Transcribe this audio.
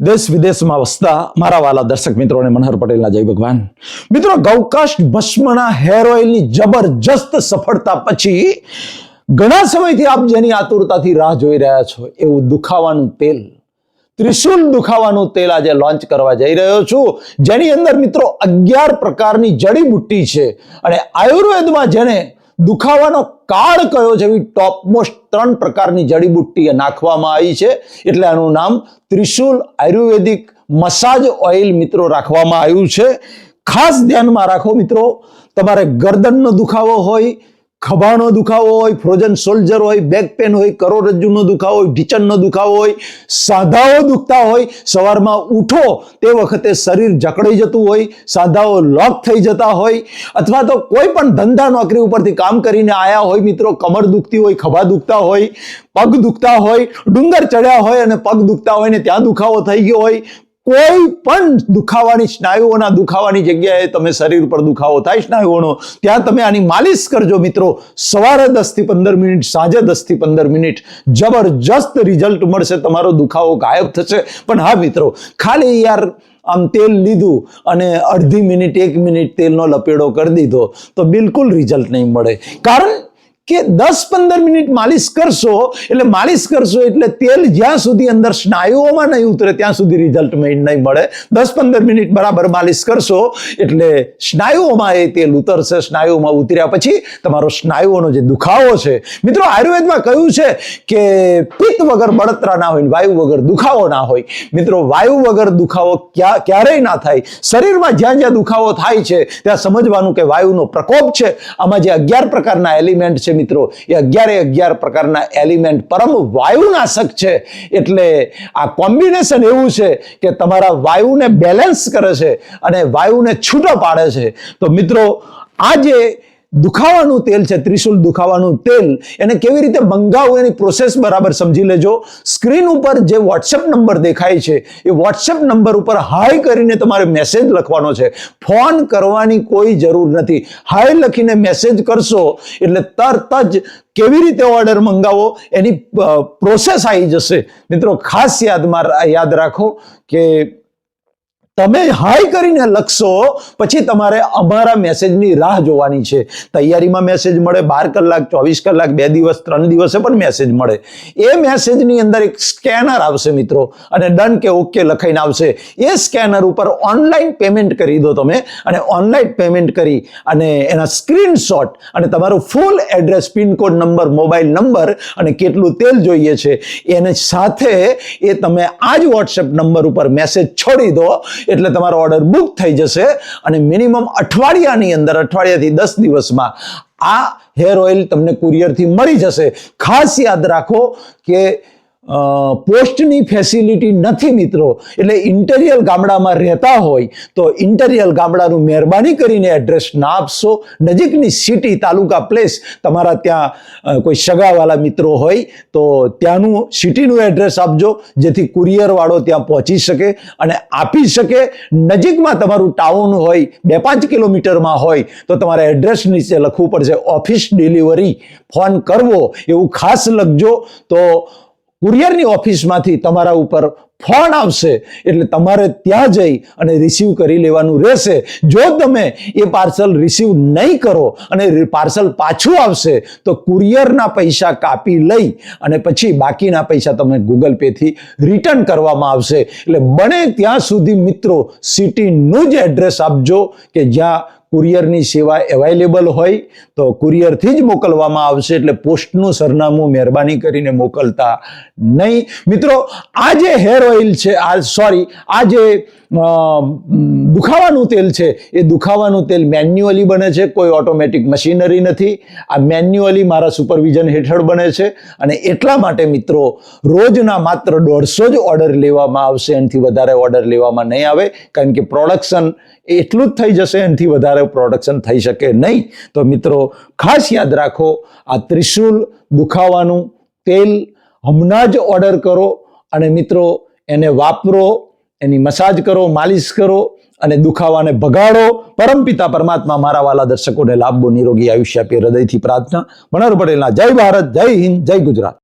દેશ વિદેશમાં વસતા મારા વાલા દર્શક મિત્રોને મનહર પટેલના જય ભગવાન. મિત્રો ગૌકાશ ભસ્મના હેર ઓઇલની જબરજસ્ત સફળતા પછી ઘણા સમયથી આપ જેની આતુરતાથી રાહ જોઈ રહ્યા છો, એવું દુખાવાનું તેલ, ત્રિશુલ દુખાવાનું તેલ આજે લોન્ચ કરવા જઈ રહ્યો છું. જેની અંદર મિત્રો અગિયાર પ્રકારની જડીબુટ્ટી છે અને આયુર્વેદમાં જેને દુખાવાનો કાળ કયો છે એવી ટોપ ત્રણ પ્રકારની જડીબુટ્ટી નાખવામાં આવી છે? એટલે આનું નામ ત્રિશુલ આયુર્વેદિક મસાજ ઓઇલ મિત્રો રાખવામાં આવ્યું છે. ખાસ ધ્યાનમાં રાખો મિત્રો, તમારે ગરદનનો દુખાવો હોય ખભાનો દુખાવો હોય ફ્રોઝન સોલ્જર હોય બેક પેન હોય, કરોડરજ્જુનો દુખાવો હોય, ઢીચણનો દુખાવો હોય સાધાઓ દુખતા હોય, સવારમાં ઉઠો તે વખતે શરીર જકડાઈ જતું હોય સાધાઓ લોક થઈ જતા હોય, અથવા તો કોઈ પણ ધંધા નોકરી ઉપરથી કામ કરીને આયા હોય, મિત્રો, કમર દુખતી હોય, ખભા દુખતા હોય, પગ દુખતા હોય, ડુંગર ચડ્યા હોય અને પગ દુખતા હોય ને ત્યાં દુખાવો થઈ ગયો હોય કોઈ પણ દુખાવાની સ્નાયુઓના દુખાવાની જગ્યાએ તમે શરીર પર દુખાવો થાય સ્નાયુઓનો, ત્યાં તમે આની માલિશ કરજો મિત્રો. સવારે દસથી પંદર મિનિટ, સાંજે દસથી પંદર મિનિટ. જબરજસ્ત રિઝલ્ટ મળશે, તમારો દુખાવો ગાયબ થશે. પણ હા મિત્રો, ખાલી યાર આમ તેલ લીધું અને અડધી મિનિટ, એક મિનિટ તેલનો લપેડો કરી દીધો, તો બિલકુલ રિઝલ્ટ નહીં મળે. કારણ કે દસ પંદર મિનિટ માલિશ કરશો, એટલે માલિશ કરશો એટલે તેલ જ્યાં સુધી અંદર સ્નાયુઓમાં નહીં ઉતરે, ત્યાં સુધી રિઝલ્ટ નહીં મળે. દસ પંદર મિનિટ બરાબર માલિશ કરશો, એટલે સ્નાયુઓમાં એ તેલ ઉતરશે, સ્નાયુઓમાં ઉતર્યા પછી તમારો સ્નાયુઓનો જે દુખાવો છે. મિત્રો, આયુર્વેદમાં કહ્યું છે કે પિત્ત વગર બળતરા ના હોય વાયુ વગર દુખાવો ના હોય. મિત્રો, વાયુ વગર દુખાવો ક્યાં ક્યારેય ના થાય. શરીરમાં જ્યાં જ્યાં દુખાવો થાય છે, ત્યાં સમજવાનું કે વાયુનો પ્રકોપ છે. આમાં જે અગિયાર પ્રકારના એલિમેન્ટ છે મિત્રો, એ અગિયારે અગિયાર પ્રકારના એલિમેન્ટ પરમ વાયુનાશક છે. એટલે આ કોમ્બિનેશન એવું છે કે તમારા વાયુને બેલેન્સ કરે છે અને વાયુને છૂટો પાડે છે. તો મિત્રો આ જે દુખાવાનું તેલ છે, ત્રિશુલ દુખાવાનું તેલ, એને કેવી રીતે મંગાવવું એની પ્રોસેસ બરાબર સમજી લેજો. સ્ક્રીન ઉપર જે વોટ્સએપ નંબર દેખાય છે, એ વોટ્સએપ નંબર ઉપર હાય કરીને તમારે મેસેજ લખવાનો છે. ફોન કરવાની કોઈ જરૂર નથી. હાય લખીને મેસેજ કરશો, એટલે તરત જ કેવી રીતે ઓર્ડર મંગાવો, એની પ્રોસેસ આવી જશે. મિત્રો, ખાસ યાદમાં યાદ રાખો કે તમે હાઈ કરીને લખશો, પછી તમારે અમારા મેસેજની રાહ જોવાની છે. તૈયારીમાં મેસેજ મળે, બાર કલાક, ચોવીસ કલાક, બે દિવસ, ત્રણ દિવસે પણ મેસેજ મળે. એ મેસેજની અંદર એક સ્કેનર આવશે મિત્રો, અને ડન કે ઓકે લખાઈને આવશે. એ સ્કેનર ઉપર ઓનલાઈન પેમેન્ટ કરી દો તમે, અને ઓનલાઈન પેમેન્ટ કરી, અને એના સ્ક્રીનશોટ, અને તમારું full address pin code number, mobile number, અને કેટલું તેલ જોઈએ છે, એને સાથે એ તમે આ જ વોટ્સએપ નંબર ઉપર મેસેજ છોડી દો એટલે તમારો ઓર્ડર બુક થઈ જશે અને મિનિમમ અઠવાડિયાની અંદર, અઠવાડિયાથી દસ દિવસમાં આ હેર ઓઇલ તમને કુરિયરથી મળી જશે. ખાસ યાદ રાખો કે પોસ્ટની ફેસિલિટી નથી મિત્રો. એટલે ઇન્ટેરિયર ગામડામાં રહેતા હોય તો ઇન્ટેરિયર ગામડાનું મહેરબાની કરીને એડ્રેસ ના આપશો. નજીકની સિટી તાલુકા પ્લેસ તમારા ત્યાં કોઈ સગાવાલા મિત્રો હોય તો ત્યાંનું સિટીનું એડ્રેસ આપજો, જેથી કુરિયરવાળો ત્યાં પહોંચી શકે અને આપી શકે. નજીકમાં તમારું ટાઉન હોય બે પાંચ કિલોમીટરમાં હોય, તો તમારે એડ્રેસ નીચે લખવું પડશે ઓફિસ ડિલિવરી ફોન કરવો, એવું ખાસ લખજો. તો કુરિયરની ઓફિસમાંથી તમારા ઉપર ફોન આવશે એટલે તમારે ત્યાં જઈ અને રિસીવ કરી લેવાનું રહેશે. જો તમે એ પાર્સલ રિસીવ નહીં કરો અને પાર્સલ પાછું આવશે, તો કુરિયરના પૈસા કાપી લઈ અને પછી બાકીના પૈસા તમે ગૂગલ પેથી રિટર્ન કરવામાં આવશે. એટલે બને ત્યાં સુધી મિત્રો સિટીનું જ એડ્રેસ આપજો કે જ્યાં કુરિયરની સેવા અવેલેબલ હોય તો કુરિયરથી જ મોકલવામાં આવશે એટલે પોસ્ટનું સરનામું મહેરબાની કરીને મોકલતા નહીં. મિત્રો, આ જે હેર ઓઇલ છે, આ સોરી આ જે દુખાવાનું તેલ છે, એ દુખાવાનું તેલ મેન્યુઅલી બને છે, કોઈ ઓટોમેટિક મશીનરી નથી. આ મેન્યુઅલી મારા સુપરવિઝન હેઠળ બને છે અને એટલા માટે મિત્રો, રોજના માત્ર દોઢસો જ ઓર્ડર લેવામાં આવશે, એનાથી વધારે ઓર્ડર લેવામાં નહીં આવે, કારણ કે પ્રોડક્શન એટલું જ થઈ જશે, એનાથી વધારે પ્રોડક્શન થઈ શકે નહીં. તો મિત્રો, ખાસ યાદ રાખો, આ ત્રિશુલ દુખાવાનું તેલ હમણાં જ ઓર્ડર કરો અને મિત્રો, એને વાપરો, એની મસાજ કરો, માલિશ કરો અને દુખાવાને ભગાડો. પરમપિતા પરમાત્મા મારા વાલા દર્શકોને લાભો નિરોગી આયુષ્ય આપી હૃદયથી પ્રાર્થના. મનોહર પટેલના જય ભારત, જય હિન્દ, જય ગુજરાત.